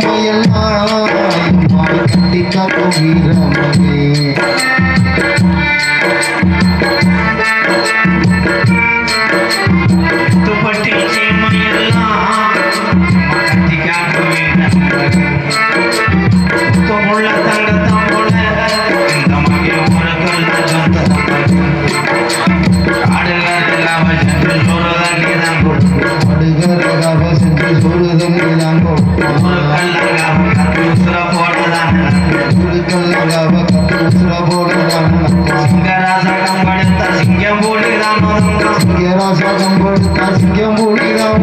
சீமையெல்லாம் மாய் கட்டி ராசாகம் கொடுத்தா சிங்கம் போடுதான்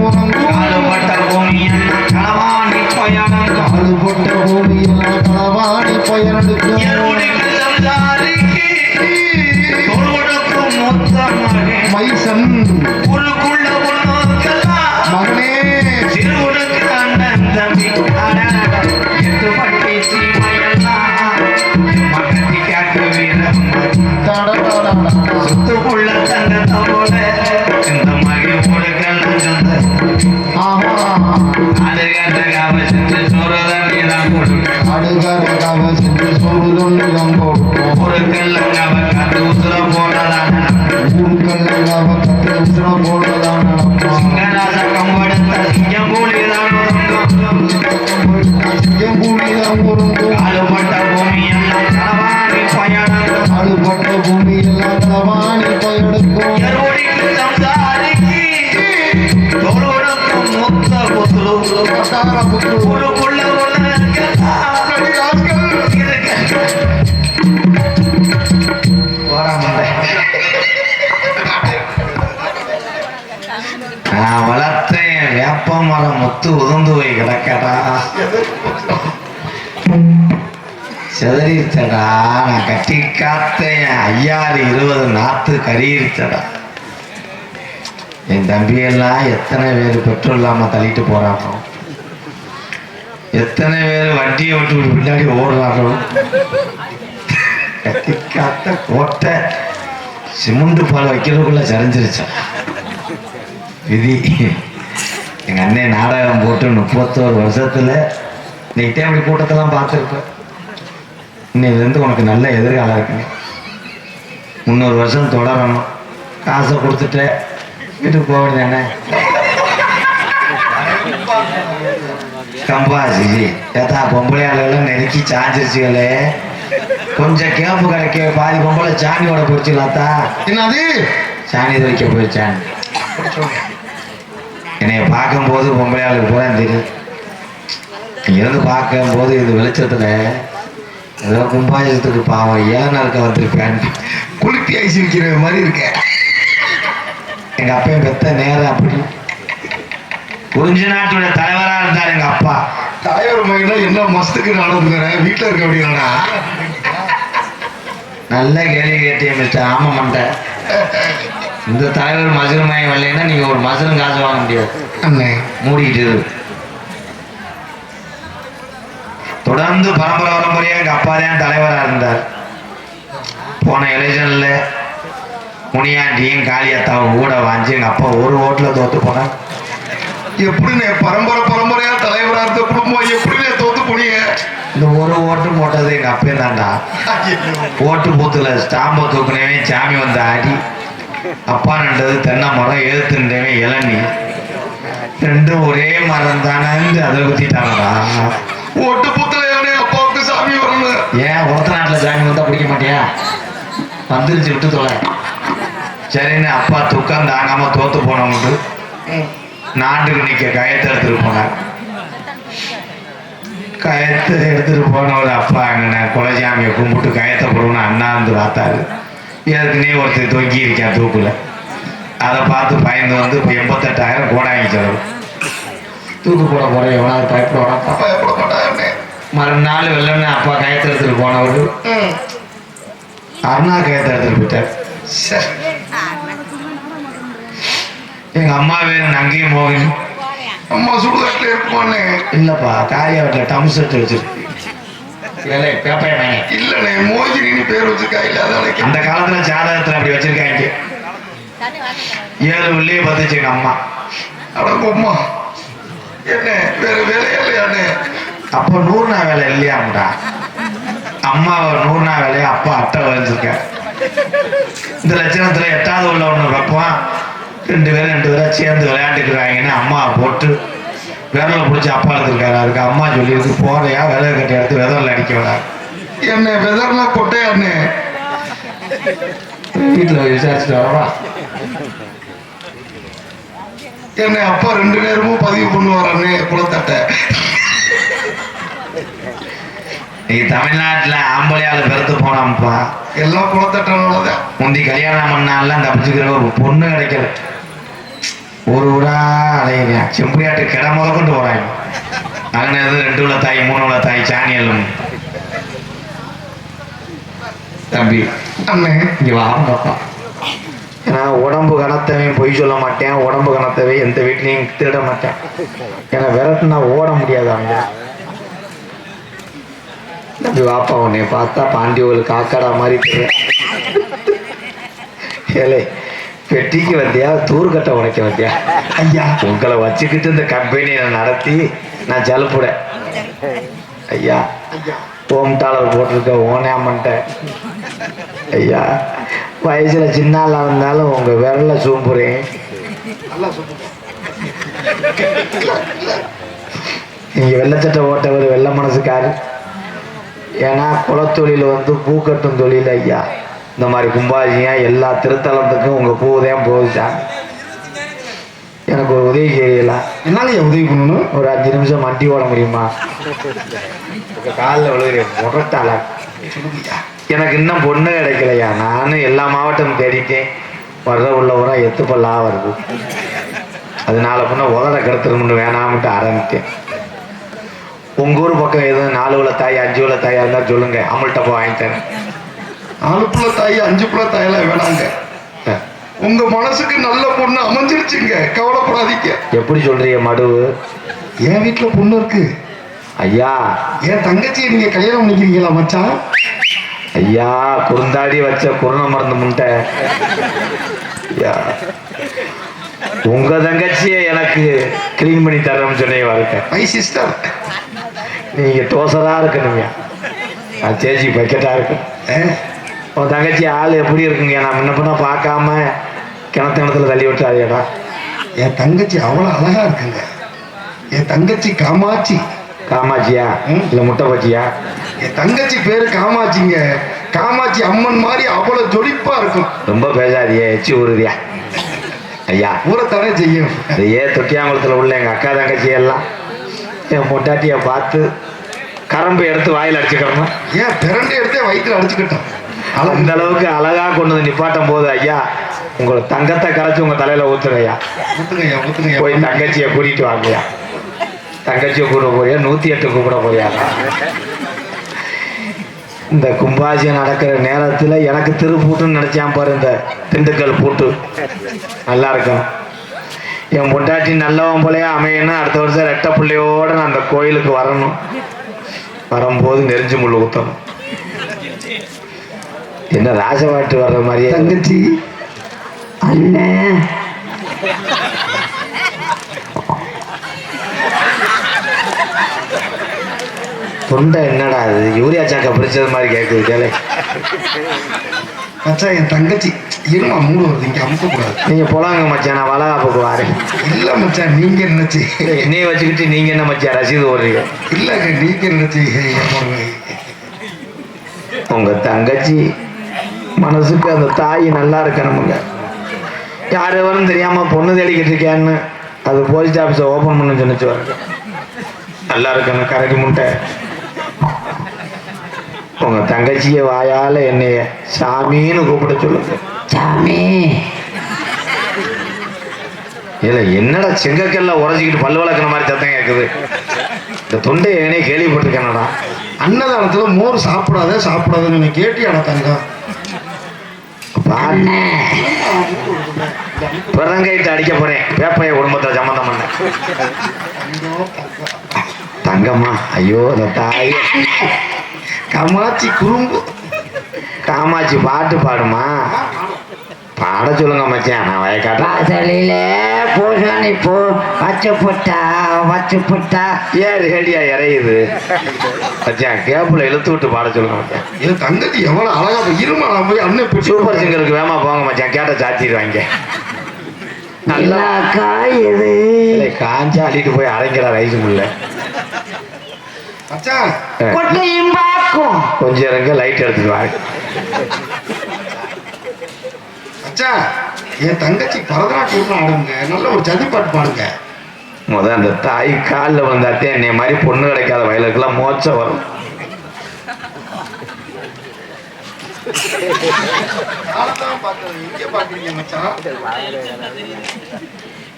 பயணம் சென்று சொல்லுதன் இதான் கொடுக்கும் ஊருக்கெல்லாம் அவ கத்து உசுர போனதான் ஊருக்கல்லாக கத்து உசுர போடுதான் சிங்கராசகம் படுத்த சிங்கம் போலிதான் சிங்கம் பூமிதான் பொருந்தும். பூமி எல்லாம் களவாணி பயணம். முத்து உதந்து போய் கிடக்கடா. செதறிச்சடா நான் கட்டி காத்தேன். ஐயாறு இருபது நாத்து கறியிருச்சடா என் தம்பியெல்லாம் எத்தனை பேர் பெட்ரோல் இல்லாமல் தள்ளிட்டு போறானோ எத்தனை பேர் வண்டியை விட்டு பின்னாடி ஓடுறாரோ கட்டி காத்த கோட்டை சிமெண்ட் பால் வைக்கிறதுக்குள்ள சரிஞ்சிருச்சான் விதி. எங்க அண்ணன் நாடகம் போட்டு முப்பத்தோரு வருஷத்துல இன்னைக்கு அப்படி கூட்டத்தெல்லாம் பார்த்துருப்ப இன்னையிலேருந்து உனக்கு நல்ல எதிர்காலம் இருக்குங்க. முந்நூறு வருஷம் தொடரணும். காசை கொடுத்துட்டு வீட்டுக்கு போக வேண்டியதானே கம்பா ஜி ஏத்தா பொம்பளை ஆளுகளும் நெருக்கி சாஞ்சிருச்சுகளே. கொஞ்சம் கேப்பு கிடைக்க பாதி பொம்பளை சாணியோட போச்சுலாத்தா என்னது? சாணி வைக்க போயிடுச்சான் என்னைய பார்க்கும்போது பொம்பளை ஆளுக்கு பூரா தெரியும். இங்கிருந்து பார்க்கும்போது இது வெளிச்சத்துல ஏதோ கும்பாயத்துக்கு பாவம் ஏன் இருக்க வந்திருப்பேன் குளிப்பி ஐசி விற்கிற மாதிரி இருக்கேன் எங்க அப்பையும் பெத்த நேரம் அப்படி. குறிஞ்சி நாட்டுடைய தலைவரா இருந்தார் எங்க அப்பா. தலைவர் மகன் என்ன மஸ்துக்கு நடந்துக்கிறேன் வீட்டில் இருக்க அப்படின்னா நல்ல கேள்வி கேட்டிய மிஸ்டர் ஆம மண்டை இந்த தலைவர் மசுரு மயம் வரலைன்னா நீங்க ஒரு மசுரும் காசு வாங்க முடியாது. இரு. தொடர்ந்து பரம்பரை பரம்பரையா எங்க அப்பா தான் தலைவரா இருந்தார். போன எலெக்ஷன்ல முனியாண்டியும் காளியத்தாவும் கூட வாங்கி எங்க அப்பா ஒரு ஓட்டுல தோத்து போனார் எப்படிண்ணே? பரம்பரை பரம்பரையா தலைவரா இருந்த குடும்பம் எப்படிண்ணே தோத்து போனீங்க? இந்த ஒரு ஓட்டு போட்டது எங்க அப்பே தான்டா. ஓட்டு பூத்துல ஸ்டாம்பை தூக்குனவன் சாமி வந்து ஆடி அப்பா நின்றது தென்னை மரம் எழுத்துன்றவன் இளநீ. ரெண்டும் ஒரே மரம் தானே அதை குத்திட்டாங்கடா. ஓட்டு புத்தலையானே அப்பாவுக்கு சாமி வரணும் ஏன் ஒருத்த நாட்டில் சாமி வந்தா பிடிக்க மாட்டியா? வந்துருச்சு விட்டு தொலை. சரின்னு அப்பா துக்கம் தாங்காம தோத்து போனவங்க நாட்டுக்கு நிக்க கயத்தை எடுத்துட்டு போனார். கயத்தை எடுத்துட்டு போனவர் அப்பா அங்கே குலசாமியை கும்பிட்டு கயத்தை போடணும்னு அண்ணா வந்து பார்த்தாரு. ஏற்கனவே ஒருத்தர் தொங்கி இருக்கேன் தூக்குல. அதை பார்த்து பயந்து வந்து இப்போ எண்பத்தெட்டாயிரம் கோடாங்கி செலவு. தூக்கு போட போற எவனாவது பயப்பட வேணாப்பா பயப்பட மாட்டாங்கண்ணே மறுநாள் வெள்ளன்னு அப்பா கயத்தை எடுத்துட்டு போனவர். அருணா கயத்தை எடுத்துட்டு போயிட்டார். எங்க அம்மா வேணும் அங்கேயும் போகணும் அம்மா சுடுகாட்டில் இருக்குமாண்ணே இல்லப்பா காரியாவட்டில் டம் செட் வச்சிருக்கு. இல்லண்ணே மோகினின்னு பேர் வச்சிருக்கா இல்ல அதான் அந்த காலத்துல ஜாதகத்துல அப்படி வச்சிருக்காங்க ஏழு உள்ளே எங்க அம்மா. அட அம்மா என்ன வேற வேலையா இல்லையாண்ணே? அப்போ நூறு நாள் வேலை இல்லையாம்டா. அம்மாவை நூறு நாள் வேலையை அப்பா அட்டை வச்சிருக்க இந்த லட்சணத்துல எட்டாவது உள்ள ஒண்ணு வைப்பான் ரெண்டு பேரும் ரெண்டு பேரும் சேர்ந்து விளையாண்டுக்கிறாங்கன்னு அம்மாவை போட்டு விரலை பிடிச்சி அப்பா எடுத்துருக்காரு. அதுக்கு அம்மா சொல்லியிருக்கு போறையா? விரலை கட்டி எடுத்து விரலில் அடிக்க விடாது என்ன வெதர்லாம் கொட்டையாண்ணே. வீட்டில் போய் விசாரிச்சுட்டு வரவா? என்னை அப்பா ரெண்டு நேரமும் பதிவு பண்ணுவாரானே குளத்தட்டை நீ தமிழ்நாட்டுல ஆம்பளையால பெருத்து போனாம்ப்பா எல்லாம் குளத்தட்டனாலதான் முந்தி கல்யாணம் பண்ணாலாம் தப்பிச்சுக்கிற ஒரு பொண்ணு கிடைக்கல. ஒரு ஊரா அலையிறேன். செம்பியாட்டு கிட முத கொண்டு போறாங்க அங்கே ரெண்டு உள்ள தாய் மூணு உள்ள தாய் சாணியலும் தம்பி. அண்ணே இங்க வாங்கப்பா ஏன்னா உடம்பு கனத்தவன் பொய் சொல்ல மாட்டேன். உடம்பு கனத்தவை எந்த வீட்லையும் திருட மாட்டேன். ஏன்னா விரட்டுனா ஓட முடியாது அவங்க தம்பி வாப்பா உன்னை பார்த்தா பாண்டி காக்கடா மாதிரி தெரியும். பெட்டிக்கு வந்தியா? தூர்கட்டை உடைக்க வந்தியா? ஐயா உங்களை வச்சுக்கிட்டு இந்த கம்பெனியை நடத்தி நான் ஜலப்புடேன் ஐயா ஓம் டாலர் போட்டிருக்க ஓனாமன்ட்ட ஐயா வயசுல சின்னால இருந்தாலும் உங்க விரல சூம்புறேன். நீங்கள் நீங்க வெள்ளச்சட்டை ஓட்டவர் வெள்ள மனசுக்காரு. ஏன்னா குலத்தொழில் வந்து பூக்கட்டும் தொழில் ஐயா. இந்த மாதிரி கும்பாஜியா எல்லா திருத்தலத்துக்கும் உங்க பூ தான் போகுச்சான் எனக்கு ஒரு உதவி செய்யலாம் என்னால உதவி பண்ணணும்? ஒரு அஞ்சு நிமிஷம் மண்டி ஓட முடியுமா? காலில் முகத்தால சொல்லுங்கய்யா எனக்கு இன்னும் பொண்ணு கிடைக்கலையா? நானும் எல்லா மாவட்டமும் தேடிட்டேன். வர்ற உள்ள ஊரா எத்து பல்லா வருது. அதனால பொண்ணு உதட கெடுத்துருமுன்னு வேணாம்ட்டு ஆரம்பித்தேன். உங்க ஊர் பக்கம் எதுவும் நாலு உள்ள தாய் அஞ்சு உள்ள தாயா இருந்தா சொல்லுங்க. அமல்கிட்ட போய் வாங்கி தரேன் நாலு புள்ள தாய் அஞ்சு புள்ள தாயெல்லாம் வேணாங்க. உங்க மனசுக்கு நல்ல பொண்ணு அமைஞ்சிருச்சுங்க. கவலைப்படாதீங்க. எப்படி சொல்றீங்க மடுவு என் வீட்டுல பொண்ணு இருக்கு. ஐயா. என் தங்கச்சியை நீங்க கல்யாணம் பண்ணிக்கிறீங்களா மச்சான்? ஐயா குறுந்தாடி வச்ச குருண மருந்து ஐயா. உங்க தங்கச்சியை எனக்கு க்ளீன் பண்ணி தரேன்னு சொன்னே வாழ்க்கை மை சிஸ்டர் நீங்க டோசரா இருக்கணும்யா. நான் சேச்சி பக்கெட்டா இருக்கு உன் தங்கச்சி ஆள் எப்படி இருக்குங்க? நான் முன்ன பின்ன பார்க்காம கிணத்து கிணத்துல தள்ளி விட்டாதேடா என் தங்கச்சி அவ்வளவு அழகா இருக்குங்க. என் தங்கச்சி காமாட்சி. காமாட்சியா? ம். இல்ல முட்டை பச்சியா என் தங்கச்சி பேரு காமாட்சிங்க. காமாட்சி அம்மன் மாதிரி அவ்வளவு ஜொலிப்பா இருக்கும். ரொம்ப பேசாதியே எச்சி ஊறுதியா. ஐயா ஊரத்தானே செய்யும். அது ஏன் தொட்டியாங்குளத்தில் உள்ள எங்கள் அக்கா தங்கச்சி எல்லாம். என் பொட்டாட்டியை பார்த்து கரம்பு எடுத்து வாயில் அடிச்சுக்கிறோம் ஏன் பிறண்டு எடுத்தே வயிற்றுல அடிச்சுக்கிட்டோம். அந்த அளவுக்கு அழகா கொண்டு வந்து நிப்பாட்டும் போது ஐயா உங்களை தங்கத்தை கரைச்சி உங்க தலையில ஊத்துறையா போய் தங்கச்சியை கூட்டிட்டு வாங்கய்யா. தங்கச்சியை கூப்பிட போறியா? நூத்தி எட்டு கூப்பிட போறியா இந்த கும்பாசியம் நடக்கிற நேரத்துல எனக்கு திருப்பூட்டுன்னு நினைச்சான் பாரு இந்த திண்டுக்கல் பூட்டு. நல்லா இருக்கும். என் பொண்டாட்டி நல்லவன் போலயே அமையணும். அடுத்த வருஷம் ரெட்டை பிள்ளையோட நான் அந்த கோயிலுக்கு வரணும். வரும்போது நெறிஞ்சு முள்ளு குத்தணும் என்ன ராஜபாட்டு வர்ற மாதிரியே தங்கச்சி அண்ணன் தொண்டை என்னடா அது யூரியா சாக்கை பிடிச்சது மாதிரி கேட்குது கேளு. மச்சான் என் தங்கச்சி இருமா மூடு வருது இங்க அமுக்க கூடாது. நீங்க போலாங்க மச்சான் நான் வளகாப்புக்கு வரேன். இல்ல மச்சான் நீங்க நினைச்சு என்னைய வச்சுக்கிட்டு நீங்க என்ன மச்சான் ரசீது ஓடுறீங்க? இல்லங்க நீங்க நினைச்சு ஏமாறுவேன். உங்க தங்கச்சி மனசுக்கு அந்த தாய் நல்லா இருக்கணுமுங்க யார் எவரும் தெரியாம பொண்ணு தேடிக்கிட்டு இருக்கேன்னு அது போஸ்ட் ஆஃபீஸை ஓப்பன் பண்ண சொன்னிச்சு வருங்க நல்லா இருக்கணும் கரடி முட்டை. உங்க தங்கச்சிய வாயால என்னைய சாமின்னு கூப்பிட சொல்லுங்க சாமி. இல்ல என்னடா செங்கக்கல்ல உரைச்சிக்கிட்டு பல்லு வளர்க்குற மாதிரி சத்தம் கேட்குது இந்த தொண்டை ஏனே கேள்விப்பட்டிருக்கேனடா. அன்னதானத்துல மோர் சாப்பிடாத சாப்பிடாதன்னு கேட்டியாடா தங்கம்? பிறங்கைட்டு அடிக்க போறேன். வேப்பைய குடும்பத்தை சம்மந்தம் பண்ண. தங்கம்மா ஐயோ இந்த தாய். காமாட்சி குறும்பு. காமாட்சி பாட்டு பாடுமா? பாட சொல்லுங்க மச்சான். நான் வயக்காட்டா வாசலிலே பூசணி பூ வச்சு புட்டா வச்சு புட்டா. ஏன் ரேடியா இறையுது? மச்சான் கேப்பில் இழுத்து விட்டு பாட சொல்லுங்க மச்சான். என் தங்கச்சி எவ்வளவு அழகா இருமா நான் போய் அண்ணன் சூப்பர் சிங்கருக்கு வேமா போங்க மச்சான். கேட்ட சாத்திடுவாங்க. நல்லா இல்லை, காஞ்சா அள்ளிட்டு போய் அரைங்கிற ரைஸ் முல்ல. மச்சான். கொஞ்சம் இருங்க லைட் எடுத்துட்டு வாங்க மச்சான் என் தங்கச்சி பரதநாட்டியம் ஆடுங்க. நல்ல ஒரு ஜதி பாட்டு பாடுங்க. முத அந்த தாய் காலில் வந்தாத்தே என்னை மாதிரி பொண்ணு கிடைக்காத வயலுக்கெல்லாம் மோச்சம் வரும்.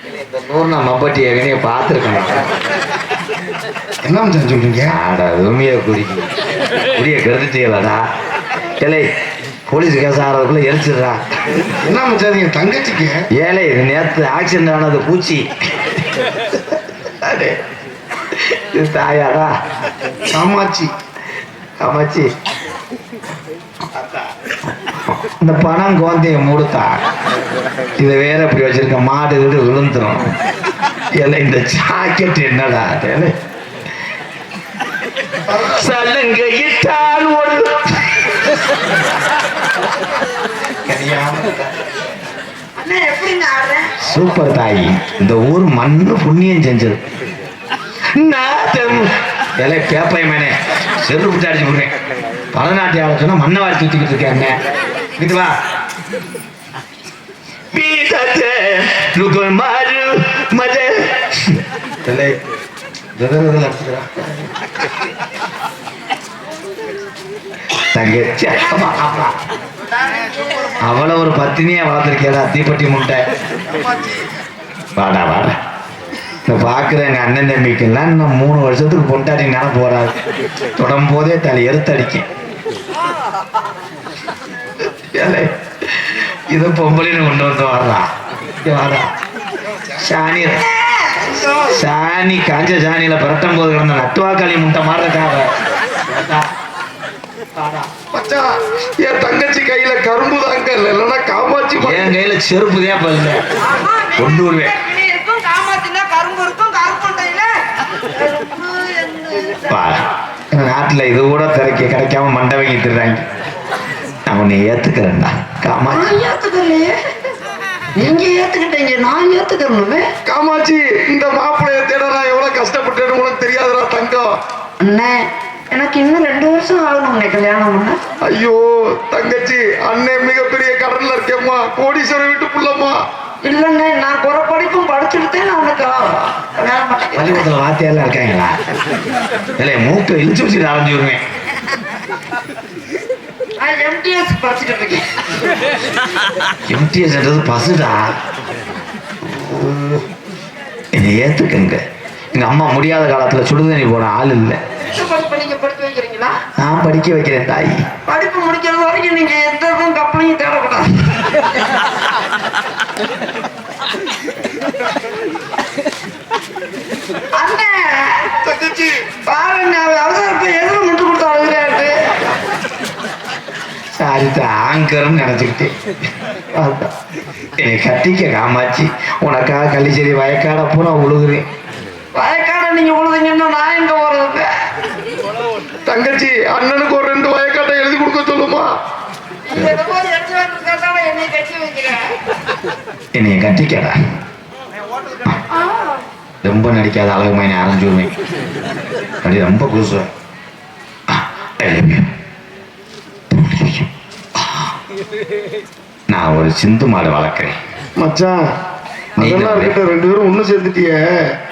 இந்த நூறு நான் மம்பட்டி ஏற்கனவே பார்த்துருக்கேன் என்ன சொல்றீங்க? ஆடா உண்மையை குடி குடிய கெடுத்துட்டீங்களாடா. ஏலே போலீஸ் கேஸ் ஆகிறதுக்குள்ள எரிச்சிடுறா. என்ன மச்சான் என் தங்கச்சிக்கு? ஏலே இது நேற்று ஆக்சிடென்ட் ஆனது பூச்சி. இது தாயாடா. காமாட்சி. காமாச்சி இந்த பணம் குழந்தைய மூடுத்தா. இதை வேற இப்படி வச்சிருக்க மாடு வீடு விழுந்துரும். ஏலே இந்த ஜாக்கெட் என்னடா ஏலே. சல்லங்க இட்டால் ஆடுறேன் சூப்பர் தாய். இந்த ஊர் மண்ணு புண்ணியம் செஞ்சது. நாத்தம் ஏலே மேனே. செருப்பு அடிச்சு விடுறேன். பரதநாட்டியம் ஆலோசனை மண்ணை வாரி சுத்திக்கிட்டு இருக்கேன் என்ன வா. மாறு தங்கச்சி ஆமா, அவளை ஒரு பத்தினியா வளர்த்துருக்கேடா தீப்பட்டி முட்டை. வாடா வாடா. இப்போ பார்க்குற எங்கள் அண்ணன் தம்பிக்கெல்லாம் இன்னும் மூணு வருஷத்துக்கு பொண்டாட்டி நினப்பு போறாது தொடும் போதே தலை எருத்தடிக்கும் ஏலே, இதை பொம்பளைன்னு கொண்டு வந்து வாடா வாடா. சாணி சாணி காஞ்ச சாணியில பரட்டும் போது கிடந்த நட்டுவாக்காளி முட்டை மாதிரி இருக்காவ வாடா, வாடா. மச்சான் என் தங்கச்சி கையில கரும்பு தாங்க இல்லைன்னா காமாட்சி என் கையில செருப்பு தான் கொண்டு வருவேன். நாட்டுல இது கூட திரைக்க கிடைக்காம மண்டை நான் உன்னை ஏத்துக்கிறேன்டா. காமா நான் ஏத்துக்கலையே. நீங்க ஏத்துக்கிட்டீங்க நான் ஏத்துக்கணுமே. காமாட்சி இந்த மாப்பிள்ளைய தேட நான் எவ்வளவு கஷ்டப்பட்டேன்னு உனக்கு தெரியாதுடா தங்கம். அண்ணே எனக்கு இன்னும் ரெண்டு வருஷம் ஆகணும்ண்ணே கல்யாணம் பண்ண. ஐயோ தங்கச்சி அண்ணன் மிகப்பெரிய கடன்ல இருக்கேம்மா. கோடீஸ்வரர் வீட்டு புள்ளம்மா. இல்லைண்ணே நான் குறை படிப்பும் படிச்சுட்டு நான் உனக்கு பள்ளிக்கூடத்துல வாத்தியாரெல்லாம் இருக்காங்களா? இல்லை மூக்கை இழுச்சு வச்சுட்டு அரைஞ்சு விடுவேன் நான் எம்டிஎஸ் படிச்சுட்டு இருக்கேன். எம்டிஎஸ்ன்றது பசுடா. என்னை ஏத்துக்கங்க. எங்க அம்மா முடியாத காலத்துல சுடுதண்ணி போன ஆள் இல்லை. நான் படிக்க வைக்கிறேன் தாய். படிப்பு முடிக்கிறது வரைக்கும் நீங்க எந்த கப்பலையும் தேடக்கூடாது. நினைச்சுக்கிட்டேன். கட்டிக்க காமாச்சி உனக்காக கள்ளிச்சேரி வயக்காட பூரா உழுகுறேன். வயக்காட நீங்க உழுதுங்கன்னா நான் எங்க போறது தங்கச்சி அண்ணனுக்கு ஒரு ரெண்டு வயக்காட்டை எழுதி கொடுக்க சொல்லுமா நீங்க இந்த மாதிரி எடுத்து வந்து என்னை கட்டி வைக்கிறேன் என்னைய கட்டிக்கடா ரொம்ப நடிக்காத அழகு மைனை அரைஞ்சுருவேன் அப்படி ரொம்ப you. நான் ஒரு சிந்து மாடு வளர்க்குறேன். மச்சான் அதெல்லாம்? இருக்கட்டும் ரெண்டு பேரும் ஒண்ணு சேர்ந்துட்டிய.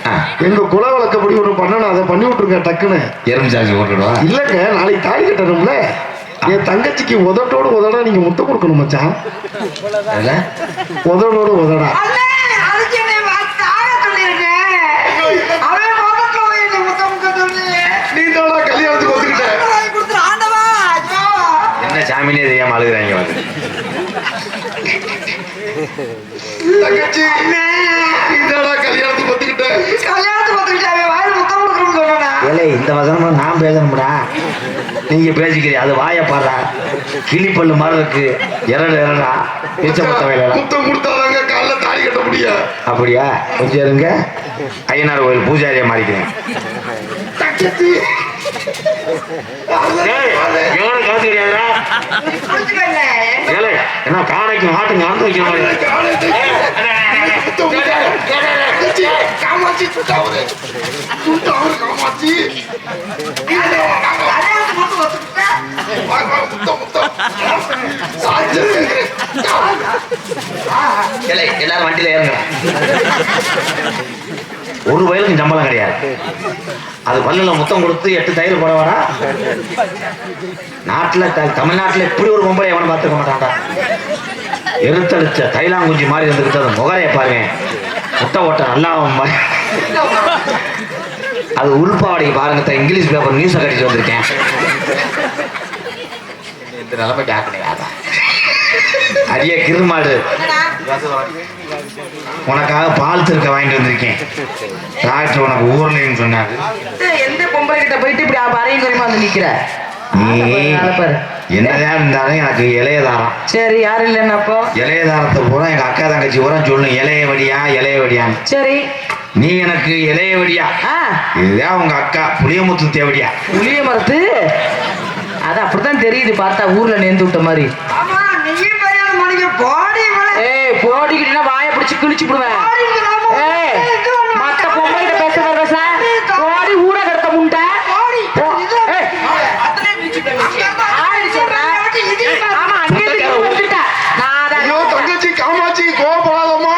ஆ, எங்க குல வழக்கப்படி ஒண்ணு பண்ணணும் அதை பண்ணி விட்டுருங்க டக்குன்னு. எறும்பு சார்ஜ் போட்டுடுவா? இல்லங்க நாளைக்கு தாலி கட்டணும்ல. என் தங்கச்சிக்கு உதட்டோடு உதடா நீங்க முத்தம் கொடுக்கணும் மச்சான். உதடோடு உதடா. என்னை சாமினே தெரியாம அழுகுறாங்க வந்து தங்கச்சி கல்யாணத்துக்கு கல்யாணத்துக்கு இந்த வசனமா நான் பேசணும்டா. நீங்க பேசிக்கிறீங்க. அது வாய பாடுறா கிளிப்பல்லு மாதிரி இருக்கு. இரடு இரடா பீச்சப்பட்ட வேலை முத்தம் கொடுத்தாதாங்க காலைல தாலி கட்ட முடியும். அப்படியா? கொஞ்சம் இருங்க. ஐயனார் கோயில் பூஜாரியா மாறிக்கிறேன். என்ன காணைக்கு மாட்டுங்க வந்து வைக்கிற மாதிரி முத்தம் கொடுத்தா. தங்கச்சி, காமாட்சி சுட்டாவுது சுட்டாவுது காமாட்சி. எல்லாரும் வண்டியில ஏறுங்க. ஒரு வயலுக்கு சம்பளம் கிடையாது. அது பல்லுல முத்தம் கொடுத்து எட்டு தயிர் போட வரா நாட்டுல த- தமிழ்நாட்டுல இப்படி ஒரு பொம்பளை எவனும் பார்த்துக்க மாட்டான்டா. எருத்தடிச்ச தைலாங்குஞ்சி மாதிரி இருந்துகிட்டு அந்த முகரைய பாருங்க. முட்டை ஓட்ட நல்லா அது உள்பாவடைக்கு பாருங்க. இங்கிலீஷ் பேப்பர் நியூஸை கட்டிட்டு வந்திருக்கேன். இந்த நிலைமைக்கு ஆக்கணையாதான் அரிய கிருமாடு? உனக்காக பால் திருக்க வாங்கிட்டு வந்திருக்கேன். டாக்டர் உனக்கு ஊர்லன்னு சொன்னாரு. எந்த பொம்பளை கிட்ட போயிட்டு இப்படி அரையும் குறையுமா வந்து நிக்கிற. என்னதான் இருந்தாலும் எனக்கு இளையதாரம். சரி யாரு இல்லைன்னு அப்போ? இளையதாரத்தை பூரா எங்க அக்கா தங்கச்சி பூரா சொல்லும் இளைய வடியா இளைய வடியான்னு சரி. நீ எனக்கு இளைய வடியா இதுதான் உங்க அக்கா புளியமுத்து தேவடியா. புளிய மரத்து அது அப்படித்தான் தெரியுது பார்த்தா ஊர்ல நேர்ந்து விட்ட மாதிரி. போடிக்கிட்டா வாயை பிடிச்சு கிழிச்சு விடுவேன் ஏய் மத்த பொம்பளை கிட்ட பேச வர சார் போடி ஊரை கடத்த முண்டை போ. ஏய், ஆடி சொல்றேன். ஆமா அங்கே இருந்து வந்துட்ட. நான் அதை ஐயோ தங்கச்சி காமாட்சி கோவப்படாதம்மா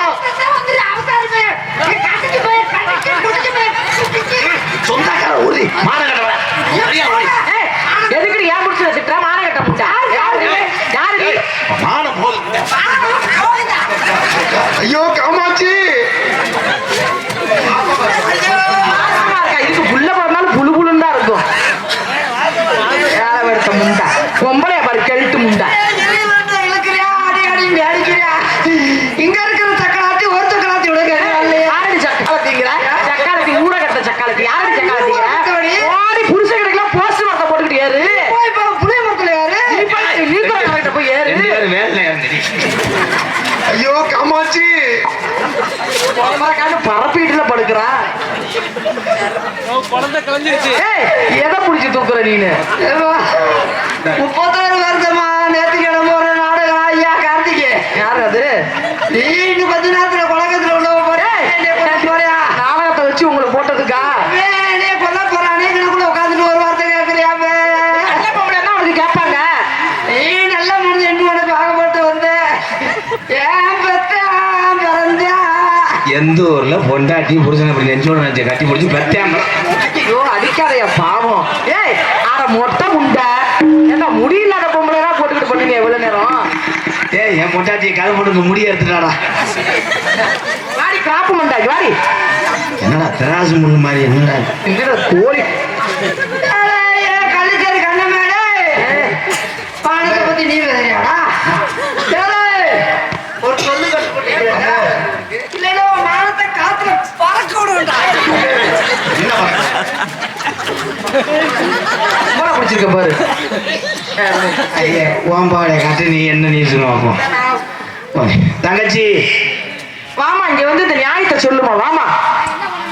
சொந்தக்கார ஊதி மானகட்டவன் ஏய், எதுக்குடி ஏன் பிடிச்சத திட்டுற? மானம் கட்ட முண்டை. யாரு இது? யாரு இது? மானம் போதும் ஐயோ காமாட்சி ஆசமா இருக்கா? இதுக்கு புள்ள பிறந்தாலும் புழு புழுன்னு தான் இருக்கும் வேலை எடுத்த முண்டை பொம்பளைய பாரு கெழுட்டு முண்டை இங்க இருக்கிற தக்கலாத்தி ஒரு தக்கலாத்தி விடுங்க யாரடி சக்காலத்திங்கிற? சக்காலத்தி, ஊரை கட்ட சக்காலத்தி. யாரடி சக்காலத்திங்கிற? ஓடி புருஷன் கடைக்கெல்லாம் post மரத்தை போட்டுக்கிட்டு ஏறு. போய் இப்ப புளிய மரத்துல யாரு நீ போய் நீர்க்கோளக்காரர்கிட்ட போய் ஏறு. ரெண்டு பேரும் ஐயோ காமாட்சி உக்காந்து பரப்பீட்டுல படுக்கிறா. ஏய், எதை தூக்குற நீனு? முப்பத்தாறு வருஷமா நேத்து கிழமை ஒரு நாடகம் ஐயா கார்த்திகே யாரு அது? நீ இன்னும் கொஞ்ச நேரத்துல குழக்கத்துல உள்ள போறியா நாடகத்தை வச்சு உங்களை போட்டதுக்கா? நீ கொல்ல போறானே எனக்குள்ள உட்காந்துட்டு ஒரு வார்த்தை கேட்கறியாமே நல்ல பொம்பளைன்னா அவனுக்கு கேட்பாங்க. நீ நல்ல மனுஷன் என்ன உனக்கு ஆகப்பட்டு வந்த ஏன் பெத்தா பிறந்தா எந்த ஊர்ல பொண்டாட்டி புருஷனை இப்படி நெஞ்சோட நெஞ்ச கட்டி பிடிச்சி பெத்தாம ஐயோ, அடிக்காதயா பாவம். ஏய் அட மொட்டை முண்டை. என்ன முடியில்லாத பொம்பளை போட்டுக்கிட்டு பண்ணுங்க எவ்வளவு நேரம்? ஏய் என் பொண்டாட்டியை கதை போட்டு முடிய எடுத்துட்டாடா. வாடி கிராப்பு மண்டாய் வாடி. என்னடா திராசு முள்ளு மாதிரி என்னடா? என்னடா கோழி. கள்ளுச்சேரி கண்ண மேலே. பானத்தை பத்தி நீ வேறியாடா ஒரு சொல்லு கட்டுப்பட்டு இல்லைன்னா உன் மானத்தை காத்துல பறக்க விடுவேன்டா என்ன பண்ண? மூளை பிடிச்சிருக்க பாரு? ஐயே ஓம்பாடைய காட்டு நீ என்ன நீ சொல்லுவாப்போ தங்கச்சி. வாமா இங்க வந்து இந்த நியாயத்தை சொல்லுமா வாமா.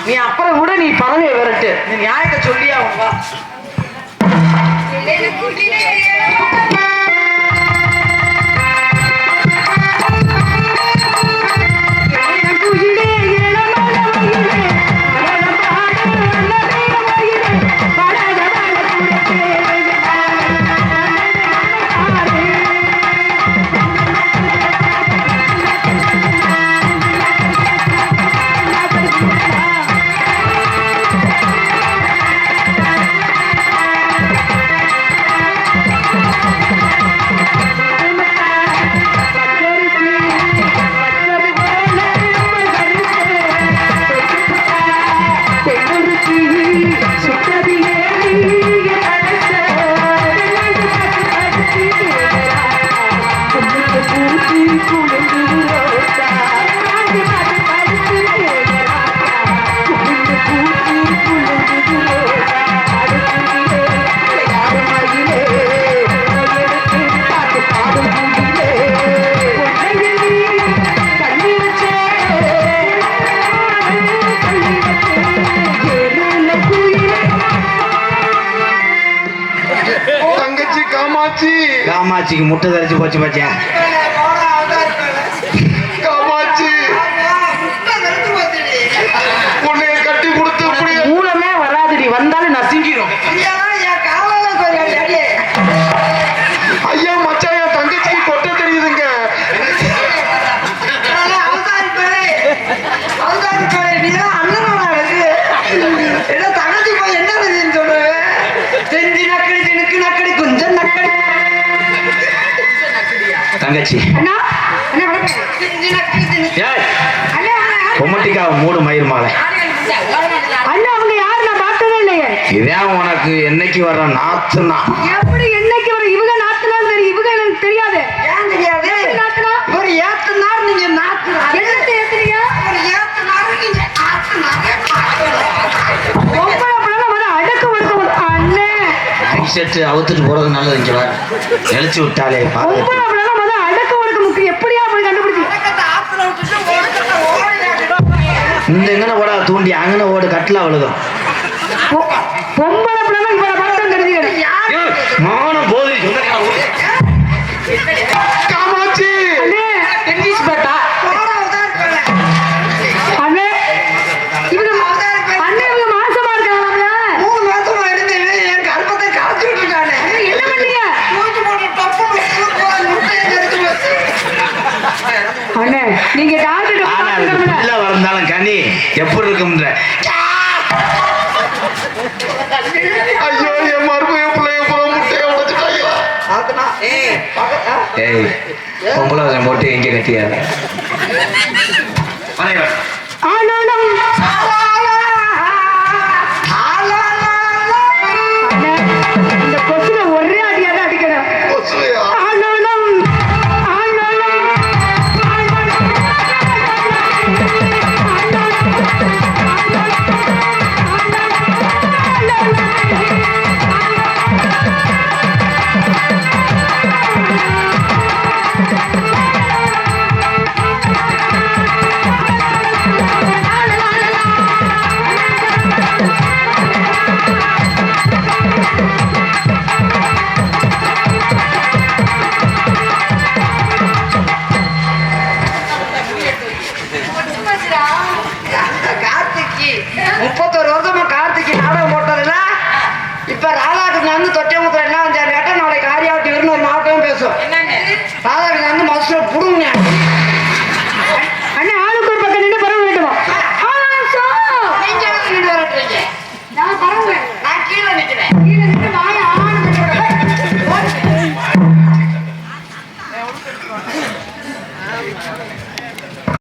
நீ அப்புறம் கூட நீ பறவை விரட்டு. நீ நியாயத்தை சொல்லியே வா. காமாட்சிக்கு முட்டை தரிச்சு போச்சு பாத்தியா? காமாட்சி! கட்டி கொடுத்து மூலமே வராதுடி வந்தாலும் நசுங்கிடும் மீனாட்சி கொமட்டிக்கா மூணு மயில் மாலை. இதான் உனக்கு என்னைக்கு வர்ற நாத்துனா. எப்படி என்னைக்கு வர இவங்க நாத்துனா தெரியும் இவங்க எனக்கு தெரியாது. ஒரு ஏத்தனார் நீங்க நாத்துனா. என்னத்தை ஏத்துறியா ஒரு ஏத்தனார் அவுத்துட்டு போறது நல்லது இங்க எழுச்சி விட்டாலே பாருங்க. இந்த எங்கன ஓட தூண்டி அங்கன ஓடு கட்டில் அவ்வளோதான் எப்படி இருக்கும் ஐயோ என் மறுபடியும் பிள்ளைய போல முட்டையை பொம்பளை போட்டு எங்கே கட்டியாரு வணக்கம்